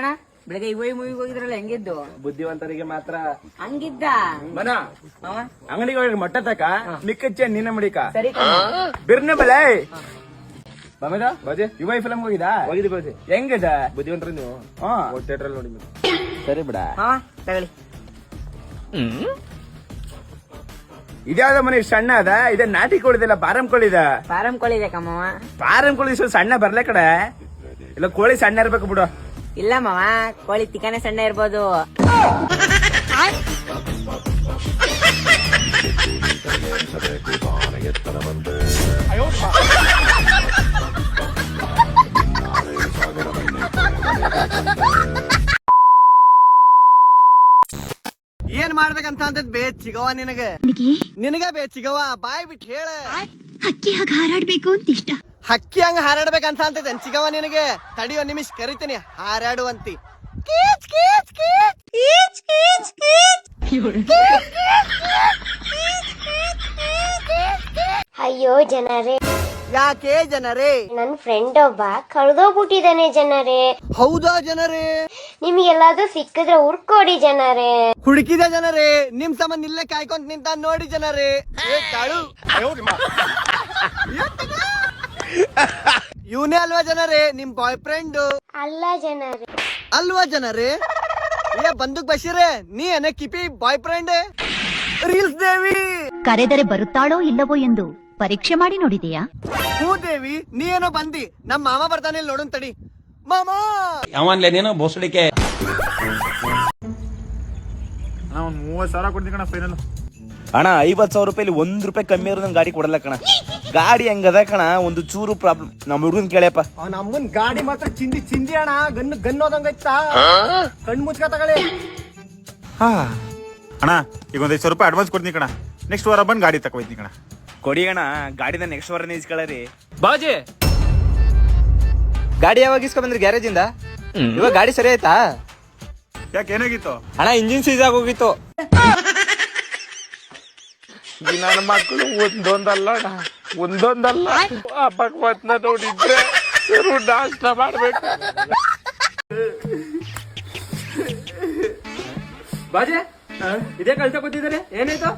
ಏನಣ್ಣ ಬೆಳಗ್ಗೆ ಇವ ಮೂವಿಗೆ ಹೋಗಿದ್ರಲ್ಲ ಹೆಂಗಿದ್ದು? ಬುದ್ಧಿವಂತರಿಗೆ ಮಾತ್ರ. ಹಂಗಿದ್ದ? ಮನ ಮಾವ? ಅಂಗಡಿಗೆ ಹೋಗಿ ಮೊಟ್ಟ ತಕ ಮಿಕ್ಕಚ್ಚೆ ನಿನ್ನ ಮಡಿಕ. ಸರಿ. ಬಿರ್ನ ಬಲೆ. ಬಮದ? ಬಾಜೆ ಯುವ ಫಿಲಮ್ ಹೋಗಿದಾ ಹೋಗಿದ್ದಿ? ಬಾಜೆ ಹೆಂಗದ ಬುದ್ಧಿವಂತರ ನೀವು? ಹಾ. ಥಿಯೇಟರ್ ನೋಡಿ ಸರಿ ಬಿಡ. ಹಾ ತಗೊಳ್ಳಿ. ಇದ್ಯಾವ್ದ ಮನೆ ಸಣ್ಣ ಅದ? ಇದ ನಾಟಿ ಕೋಳಿದಲ್ಲ ಬಾರಂ ಕೋಳಿದ ಫಾರಂ ಕೋಳಿ ಇದೆ ಮಾವ ಬಾರಂ ಕೋಳಿ ಸಣ್ಣ ಬರ್ಲೆ ಕಡೆ. ಇಲ್ಲ ಕೋಳಿ ಸಣ್ಣ ಇರ್ಬೇಕು ಬಿಡು. ಇಲ್ಲ ಮಾವ ಕೋಳಿ ತಿಕ್ಕನೆ ಸಣ್ಣ ಇರ್ಬೋದು. ಏನ್ ಮಾಡ್ಬೇಕಂತ ಅಂತ ಬೇ ಸಿಗವ ನಿನಗೆ? ನಿನಗ ಬೇ ಸಿಗವ ಬಾಯ್ ಬಿಟ್ಟು ಹೇಳ. ಹಕ್ಕಿ ಹಾಗೆ ಹಾರಾಡ್ಬೇಕು ಅಂತ ಇಷ್ಟ ಹಕ್ಕಿ ಹಂಗ ಹಾರಾಡಬೇಕಂತ ಅಂತ ಚಿಗವ ನಿನಗೆ? ತಡಿಯೋ ನಿಮಿಷ ಕರಿತೀನಿ. ಹಾರಾಡುವಂತಿ. ಕೀಚ್ ಕೀಚ್ ಕೀಚ್. ಅಯ್ಯೋ ಜನರೇ. ಯಾಕೆ ಜನರೇ? ನನ್ ಫ್ರೆಂಡ್ ಒಬ್ಬ ಕಳ್ದೋಗ್ಬಿಟ್ಟಿದಾನೆ ಜನರೇ. ಹೌದಾ ಜನರೇ? ನಿಮ್ಗೆಲ್ಲಾದ್ರೂ ಸಿಕ್ಕಿದ್ರೆ ಹುಡ್ಕೊಡಿ ಜನರೇ. ಹುಡುಕಿದ ಜನರೇ. ನಿಮ್ ಸಂಬಂಧ ಇಲ್ಲೇ ಕಾಯ್ಕೊಂಡ್ ನಿಂತ ನೋಡಿ ಜನರೇ. ಏ ಕಾಳು ಇವನೇ ಅಲ್ವಾ ಜನರೇ? ನಿಮ್ ಬಾಯ್ ಫ್ರೆಂಡ್ ಅಲ್ಲ ಜನರೇ. ಅಲ್ವಾ ಜನರೇ? ಏ ಬಂದೂಕ್ ಬಸಿರೆ ನೀ ಏನ ಕಿಪಿ ಬಾಯ್ ಫ್ರೆಂಡ್ ರೀಲ್ಸ್ ದೇವಿ! ಕರೆದರೆ ಬರುತ್ತಾಳೋ ಇಲ್ಲವೋ ಎಂದು ಪರೀಕ್ಷೆ ಮಾಡಿ ನೋಡಿದೆಯಾ? ಹೂ ದೇವಿ ನೀ ಏನೋ ಬಂದಿ. ನಮ್ ಮಾಮ ಬರ್ತಾನೆ ಇಲ್ಲಿ ನೋಡೋನ್ ತಡಿ. ಮಾಮಾ! ಯಾವನ್ಲೆ ನೀನು? ಬೋಸಡಿಕೆ. ಒಂದ್ ಮೂವತ್ ಸಾವಿರ ಕೊಡ್ತೀನಿ ಕಣ ಫೈನಲ್ ಅಣ್ಣ ಐವತ್ ಸಾವಿರ ರೂಪಾಯಿ ಒಂದ್ ರೂಪಾಯಿ ಕಮ್ಮಿ ಇರೋದಂಗ್ ಗಾಡಿ ಕೊಡಲ್ಲ ಕಣ. ಗಾಡಿ ಹೆಂಗದ ಕಣ? ಒಂದು ಚೂರು ಪ್ರಾಬ್ಲಮ್ ನಮ್ಮ ಹುಡುಗನ್ ಕೇಳ್ಯಪ್ಪ. ನಮ್ಮನ್ ಗಾಡಿ ಮಾತ್ರ ಚಿಂದಿ ಚಿಂದಿ ಅಣ್ಣ. ಗನ್ ಗನ್ನೋದಂಗೈತಾ ಕಣ್ಣು ಮುಚ್ಕ ತಗೊಳ್ಳಿ. ಹಾ. ಅಣ್ಣ ಈಗ ಒಂದ್ ಐದು ಸಾವಿರ ರೂಪಾಯಿ ಅಡ್ವಾನ್ಸ್ ಕೊಡ್ತೀನಿ ಕಣ. ನೆಕ್ಸ್ಟ್ ವಾರ ಬಂದು ಗಾಡಿ ತಗೋಯ್ತೀನಿ ಕಣ. ಕೊಡಿ ಅಣ್ಣ ಗಾಡಿನ ನೆಕ್ಸ್ಟ್ ವಾರ ನಿಲ್ಸ್ಕೊಳ್ಳಿ ಬಾಜಿ! ಗಾಡಿ ಯಾವಾಗ ಇಸ್ಕೊಂಡ್ ಬಂದ್ರಿ ಗ್ಯಾರೇಜ್ ಇಂದ ಇವಾಗ ಗಾಡಿ ಸರಿ ಆಯ್ತಾ? ಯಾಕೆ ಏನಾಗಿತ್ತು? ಅಣ್ಣ ಇಂಜಿನ್ ಸೀಸ್ ಆಗೋಗಿತ್ತು. ನನ್ನ ಮಕ್ಕಳು ಒಂದೊಂದಲ್ಲ ಒಂದೊಂದಲ್ಲ. ಆ ಭಗವತ್ನ ನೋಡಿದ್ರೆ ನಾಶ ಮಾಡ್ಬೇಕು. ಬಾಜೆ ಇದೇ ಕಳ್ತ ಕೂತಿದ್ದಾರೆ? ಏನಾಯ್ತು?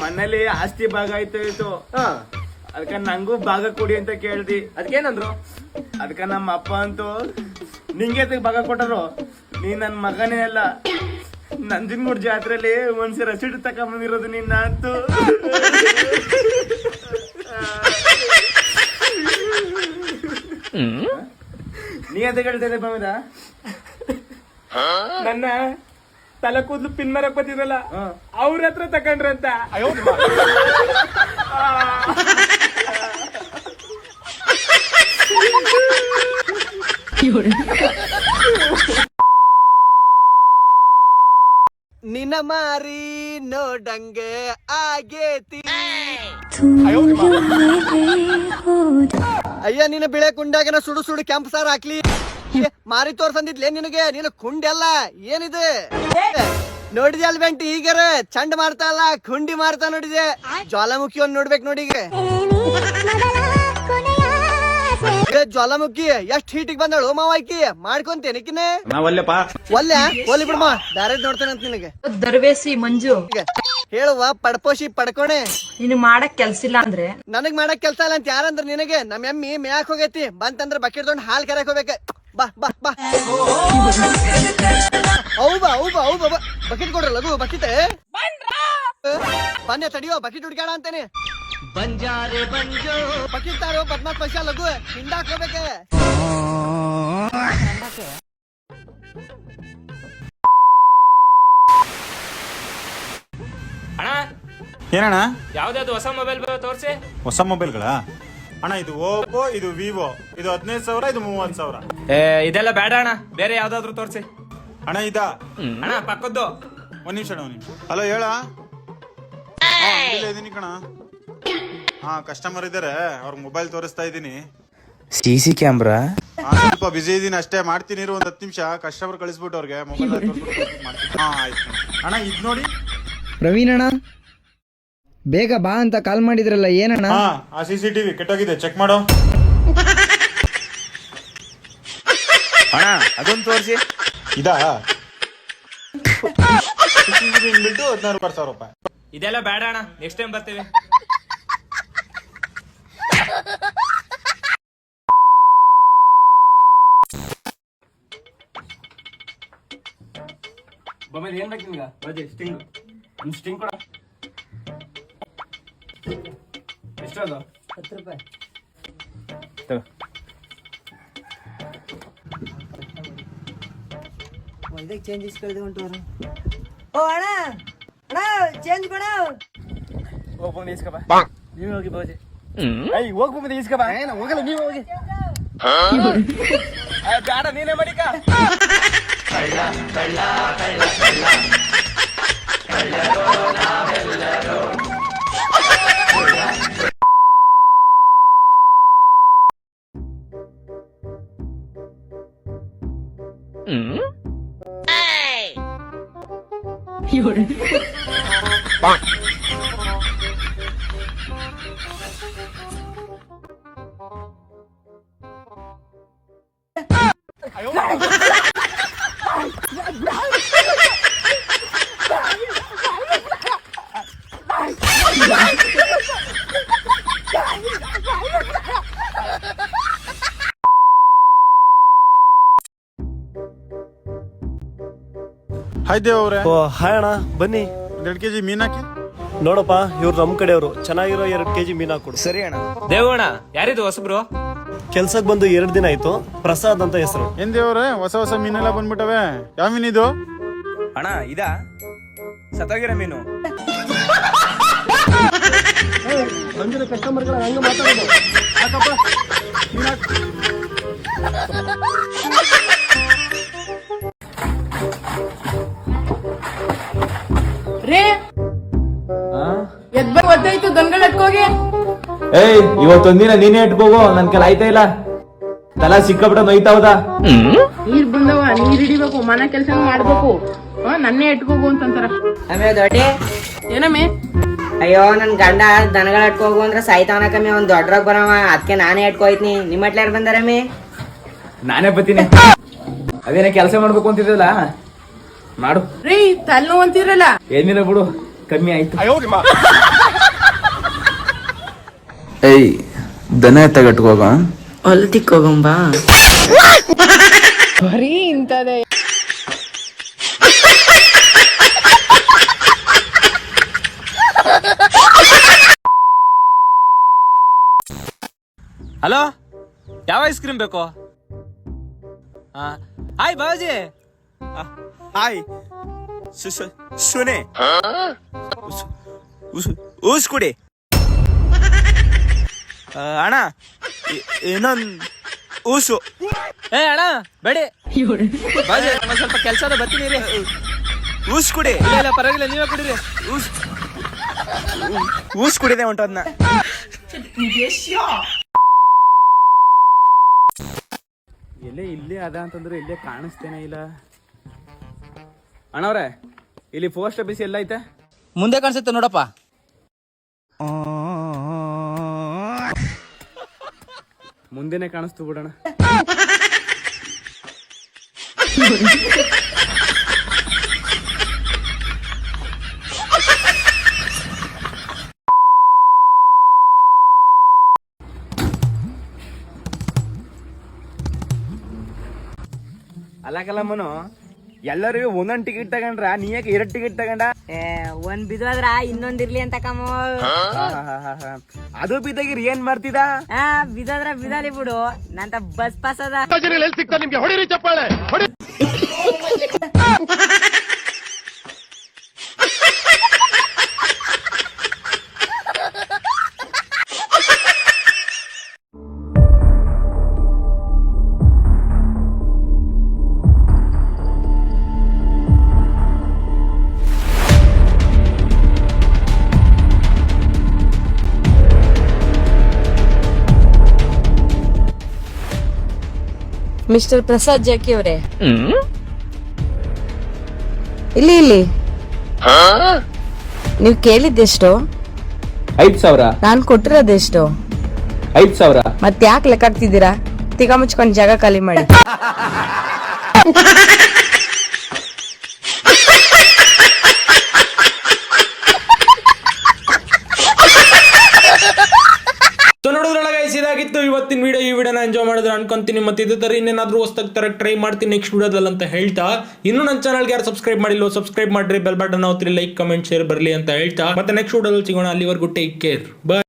ಮನೇಲಿ ಆಸ್ತಿ ಭಾಗ ಆಯ್ತು ಇತ್ತು ಅದಕ್ಕೆ ನಂಗೂ ಭಾಗ ಕೊಡಿ ಅಂತ ಕೇಳ್ದಿ. ಅದಕ್ಕೇನಂದ್ರು? ಅದಕ್ಕೆ ನಮ್ಮ ಅಪ್ಪ ಅಂತೂ ನಿಂಗೆ ಅದಕ್ಕೆ ಭಾಗ ಕೊಟ್ಟರು? ನೀ ನನ್ನ ಮಗನೇ ಅಲ್ಲ. ನಂಜನಗೂಡ್ ಜಾತ್ರೆಲಿ ಒಂದ್ಸರಿ ರಸೀಟ್ ತಕೊಂಬಂದಿರೋದು ನಿನ್ನ ಅಂತೂ ನೀ ಅಂತ ಕೇಳ್ತಾ ಬಮದ ನನ್ನ ತಲೆ ಕೂದಲು ಪಿನ್ ಮರಕ್ ಬತ್ತಿದ್ರಲ್ಲ ಅವ್ರ ಹತ್ರ ತಕೊಂಡ್ರಂತ ನಿನ್ನ ಮಾರಿ ನೋಡಂಗೆ ಆಗೇತಿ. ಅಯ್ಯ, ನಿನ್ನ ಬಿಳೆ ಕುಂಡಾಗನ ಸುಡು ಸುಡು ಕೆಂಪ್ ಸಾರ್ ಹಾಕ್ಲಿ. ಮಾರಿ ತೋರ್ಸಂದಿದ್ಲೇ ನಿನಗೆ? ನಿನ್ನ ಕುಂಡೆಲ್ಲ ಏನಿದೆ? ನೋಡಿದೆ ಅಲ್ ಬೆಂಟಿ ಈಗರ? ಚಂಡ್ ಮಾಡ್ತಾ ಅಲ್ಲ, ಕುಂಡಿ ಮಾಡ್ತಾ ನೋಡಿದೆ ಜ್ವಾಲಾಮುಖಿ ಒಂದ್ ನೋಡ್ಬೇಕು ನೋಡಿ ಏ, ಜ್ವಾಲಾಮುಖಿ ಎಷ್ಟ್ ಹೀಟಿಗೆ ಬಂದಳು? ಮಾಡ್ಕೊಂತೇನೆ ನಾವಲ್ಲಪ್ಪ ಒಲ್ಲೆ ಬಿಡಮ್ಮ ನೋಡ್ತೇನೆ ಅಂತ ನಿನಗೆ. ದರ್ವೇಸಿ ಮಂಜು. ಈಗ ಹೇಳುವ ಪಡ್ಪೋಶಿ ಪಡ್ಕೊಣೆ. ನೀನು ಮಾಡಕ್ ಕೆಲ್ಸಿಲ್ಲ ಅಂದ್ರೆ? ನನಗ್ ಮಾಡಕ್ ಕೆಲ್ಸ ಇಲ್ಲ ಅಂತ ಯಾರಂದ್ರ ನಿನಗೆ? ನಮ್ ಎಮ್ಮಿ ಮೇಯಾಕ್ ಹೋಗೈತಿ. ಬಂತಂದ್ರ ಬಕೆಟ್ ತೊಗೊಂಡ್ ಹಾಲ್ ಕರೆಯಕ್ ಹೋಗ್ಬೇಕ. ಬಾ ಬಾ ಬಾ. ಅವು ಬಾ ಅವು ಬಾ ಅವು ಬಾ ಬಾ. ಬಕೆಟ್ ಕೊಡ್ರಲ್ಲ ಅದು ಬಕೆಟ್. ಬನ್ನಿ ತಡಿಯೋ ಬಕೆಟ್ ಹುಡ್ಕ್ಯಾಡ ಅಂತಾನೆ. ಬಕೆಟ್ ಪಕ್ಕಿರ್ತಾರೋ ಪದ್ನಾಲ್ಕು ಪೈಸಾ ಲಘು. ಇಂದ ಹೋಗ್ಬೇಕ ಅಣ್ಣ ಏನಣ್ಣ? ಯಾವ್ದಾದ್ರು ಹೊಸ ಮೊಬೈಲ್ ತೋರಿಸಿ? ಹೊಸ ಮೊಬೈಲ್ಗಳ ಅಣ್ಣ ಇದು ಓಪೋ ಇದು ವಿವೋ ಇದು ಹದಿನೈದು ಸಾವಿರ ಇದು ಮೂವತ್ತು ಸಾವಿರ. ಏ ಇದೆಲ್ಲ ಬೇಡ ಅಣ್ಣ. ಬೇರೆ ಯಾವ್ದಾದ್ರು ತೋರಿಸಿ. ಅಣ್ಣ ಇದ? ಅಣ್ಣ ಪಕ್ಕದ್ದು. ಒಂದ್ ನಿಮಿಷ ಅಣ್ಣ ಒಂದ್ ನಿಮಿಷ. ಹಲೋ ಹೇಳ? ಇದೀನಿ ಕಣ. ಹಾ ಕಸ್ಟಮರ್ ಇದಾರೆ. ಅವ್ರ ಮೊಬೈಲ್ ತೋರಿಸ್ತಾ ಇದ್ದೀನಿ. ಸಿ ಸಿ ಕ್ಯಾಮ್ರಾ ಹಾ, ಸ್ವಲ್ಪ ಬಿಸಿ ಇದೀನಿ ಅಷ್ಟೇ. ಮಾಡ್ತೀನಿ ಇರು ಒಂದ್ ಹತ್ತು ನಿಮಿಷ. ಕಸ್ಟಮರ್ ಕಳಿಸ್ಬಿಟ್ಟು ಅವ್ರಿಗೆ ಮೊಬೈಲ್ ಹಾ ಆಯ್ತು ಅಣ್ಣ ಇದ್ ನೋಡಿ. ಪ್ರವೀಣ್ ಅಣ್ಣ? ಬೇಗ ಬಾ ಅಂತ ಕಾಲ್ ಮಾಡಿದ್ರಲ್ಲ ಏನಣ್ಣ? ಹಾ ಆ ಸಿ ಸಿ ಟಿವಿ ಕೆಟ್ಟೋಗಿದೆ. ಚೆಕ್ ಮಾಡೋ. ಅಣ್ಣ ಅದೊಂದು ತೋರಿಸಿ. ಇದಾ? ಬಿಟ್ಟು ಹದಿನಾರು ಸಾವಿರ ರೂಪಾಯಿ. ಇದೆಲ್ಲ ಬೇಡ ಅಣ್ಣ. ನೆಕ್ಸ್ಟ್ ಟೈಮ್ ಬರ್ತೀವಿ. ಬೊಮ್ಮೆ ಏನ್ ಬೇಕು ನಿಮ್ಗ? ಬಜೆ ಸ್ಟಿಂಗ್ ಒಂದು ಸ್ಟಿಂಗ್ ಕೊಡ. ಎಷ್ಟು ಅದು ಹತ್ತು ರೂಪಾಯಿ. ತಗೋ. ಇದಕ್ಕೆ ಚೇಂಜ್ ಇಸ್ಕೊಳ್ದು ಹೊಂಟವರು ಓ ಅಣ್ಣ ಅಣ್ಣ ಚೇಂಜ್ ಕೊಡ. ಓ ಬಂದು ಇಸ್ಕ ಬಾ. ನೀವು ಹೋಗಿ ಬಾಜೆ ಐ ಹೋಗ್ ಬಂದು ಇಸ್ಕ ಬಾ. ಏನ ಹೋಗಲ್ಲ ನೀವು ಹೋಗಿ. ಆ, ಬೇಡ ನೀನೇ ಮಾಡಿಕ. 응? 열. 빵. 가요? ದೇವ್ ಅವ್ರೆ. ಓ ಹಾಯ್ ಅಣ್ಣ ಬನ್ನಿ. ಎರಡು ಕೆಜಿ ಮೀನ್ ಹಾಕಿ. ನೋಡಪ್ಪ ಇವ್ರು ನಮ್ ಕಡೆಯವರು. ಚೆನ್ನಾಗಿರೋ ಎರಡ್ ಕೆಜಿ ಮೀನ್ ಹಾಕೊಡು ಸರಿ ಅಣ್ಣ. ದೇವಣ್ಣ ಯಾರಿದು ಹೊಸಬ್ರು? ಕೆಲ್ಸಕ್ ಬಂದು ಎರಡು ದಿನ ಆಯ್ತು. ಪ್ರಸಾದ್ ಅಂತ ಹೆಸರು. ಏನ್ ದೇವ್ರೆ ಹೊಸ ಹೊಸ ಮೀನೆಲ್ಲ ಬಂದ್ಬಿಟ್ಟವೆ. ಯಾವ ಮೀನ್ ಇದು? ಅಣ್ಣ ಇದಾ? ಸತಾಗಿರ ಮೀನು. ರೇ ಏಯ್ ಇವತ್ತೊಂದಿನ ನೀನೇ ಇಟ್ಕೋಗು ನನ್ ಕೆಲ ಆಯ್ತಾ ಇಲ್ಲ? ತಲ ಸಿಕ್ಕಾಬಿಟ್ಟ ನೋಯ್ತಾ ಹೌದಾ ನೀರ್ ಬಂದವ ನೀರ್ ಹಿಡಿಬೇಕು ಮನೆ ಕೆಲ್ಸ ಮಾಡ್ಬೇಕು. ಹಾ ನನ್ನೇ ಇಟ್ಕೋಗು ಅಂತಂತಾರ. ಆಮೇಲೆ ದೊಡ್ಡೆ. ಏನಮ್ಮೆ? ಅಯ್ಯೋ ನನ್ ಗಂಡ ದನಗಳ ಇಟ್ಕೋಗು ಅಂದ್ರೆ ಸಾಯ್ತಾವನ ಕಮ್ಮಿ ಒಂದ್ ದೊಡ್ಡರಾಗ ಬರವ. ಅದಕ್ಕೆ ನಾನೇ ಇಟ್ಕೋಯ್ತೀನಿ. ನಿಮ್ಮ ಹಟ್ಲಾರ ಬಂದಾರಮ್ಮಿ? ನಾನೇ ಬತ್ತೀನಿ ಅದೇನೇ ಕೆಲಸ ಮಾಡ್ಬೇಕು ಅಂತಿದ್ದಲ್ಲ ಮಾಡು. ರೀ ತಲೆ ಅಂತೀರಲ್ಲ. ಏನಿಲ್ಲ ಬಿಡು ಕಮ್ಮಿ ಆಯ್ತು. ಏಯ್ ದನ ಎತ್ತಗಟ್ಕೋಗ ಹೊಲ್ ತಿಕ್ಕೋಗಂಬಾ. ಬರೀ ಇಂಥದೇ ಹಲೋ? ಯಾವ ಐಸ್ ಕ್ರೀಮ್ ಬೇಕು? ಹಾಯ್ ಬಾಜಿ ಹಾಯ್. ಸುನೆ. ಊಸ್ ಕುಡಿ ಅಣ್ಣ ಇನ್ನೊಂದ್ ಊಸು. ಏ ಅಣ್ಣ ಬೇಡಿ. ಬಾಜಿ ಒಂದ್ ಸ್ವಲ್ಪ ಕೆಲಸ ಬರ್ತೀನಿ ರೀ ಊಸ್ ಕುಡಿ. ಇಲ್ಲ ಇಲ್ಲ ಪರವಾಗಿಲ್ಲ ನೀವೇ ಕುಡಿರಿ. ಊಸ್ ಊಸ್ ಕುಡಿದೆ ಹೊಂಟದ್ನ ಎಲ್ಲೇ ಇಲ್ಲೇ ಅದ ಅಂತಂದ್ರೆ ಇಲ್ಲೇ ಕಾಣಿಸ್ತೇನೆ ಇಲ್ಲ. ಅಣ್ಣವ್ರೆ ಇಲ್ಲಿ ಪೋಸ್ಟ್ ಆಫೀಸ್ ಎಲ್ಲ ಐತೆ? ಮುಂದೆ ಕಾಣಿಸುತ್ತೆ ನೋಡಪ್ಪ. ಮುಂದೆನೆ ಕಾಣಿಸ್ತು ಬಿಡೋಣ. ಅಲ್ಲ ಕಲಮ್ಮನು ಎಲ್ಲರಿಗೂ ಒಂದೊಂದ್ ಟಿಕೆಟ್ ತಗೊಂಡ್ರ? ನೀ ಯಾಕೆ ಎರಡು ಟಿಕೆಟ್ ತಗೊಂಡ? ಏ ಒಂದ್ ಬಿದ್ವಾದ್ರ ಇನ್ನೊಂದ್ ಇರ್ಲಿ ಅಂತ ಕಮ್ಮ. ಅದು ಬಿದ್ದಾಗಿರಿ ಏನ್ ಮಾಡ್ತಿದ? ಆ ಬಿದ್ದೋದ್ರ ಬಿದಾಲಿ ಬಿಡು. ನಂತ ಬಸ್ ಪಾಸ್ ಅದ. ಮಿಸ್ಟರ್ ಪ್ರಸಾದ್ ಜಾಕಿ ಅವರೇ. ಇಲ್ಲಿ ಇಲ್ಲಿ. ನೀವು ಕೇಳಿದ್ದೆಷ್ಟು? ಐದ್ ಸಾವಿರ. ನಾನು ಕೊಟ್ಟಿರೋದೆಷ್ಟು? ಐದ್ ಸಾವಿರ. ಮತ್ತೆ ಯಾಕೆ ಲೆಕ್ಕ ಹಾಕ್ತಿದ್ದೀರಾ? ತಿಗ ಮುಚ್ಕೊಂಡು ಜಾಗ ಖಾಲಿ ಮಾಡಿ ಸೊ ನೋಡಿದ್ರಲ್ಲ ಇವತ್ತಿನ ವಿಡಿಯೋ ಈ ವಿಡಿಯೋನ ಎಂಜಾಯ್ ಮಾಡಿದ್ರೆ ಅನ್ಕೊಂತೀನಿ. ಮತ್ತೆ ಇದೇ ಇನ್ನೇನಾದ್ರೂ ಹೊಸ್ದಾಗಿ ತರ ಟ್ರೈ ಮಾಡ್ತೀನಿ ನೆಕ್ಸ್ಟ್ ವಿಡಿಯೋದಲ್ಲಿ ಅಂತ ಹೇಳ್ತಾ. ಇನ್ನು ನನ್ನ ಚಾನಲ್ಗೆ ಯಾರು ಸಬ್ಸ್ಕ್ರೈಬ್ ಮಾಡಿಲ್ಲ ಸಬ್ಸ್ಕ್ರೈಬ್ ಮಾಡ್ರಿ. ಬೆಲ್ ಬಟನ್ ಅವತ್ರಿ ಲೈಕ್ ಕಮೆಂಟ್ ಶೇರ್ ಬರಲಿ ಅಂತ ಹೇಳ್ತಾ. ಮತ್ತೆ ನೆಕ್ಸ್ಟ್ ವಿಡಿಯೋದಲ್ಲಿ ಸಿಗೋಣ. ಅಲ್ಲಿವರೆಗೂ ಟೇಕ್ ಕೇರ್ ಬಾಯ್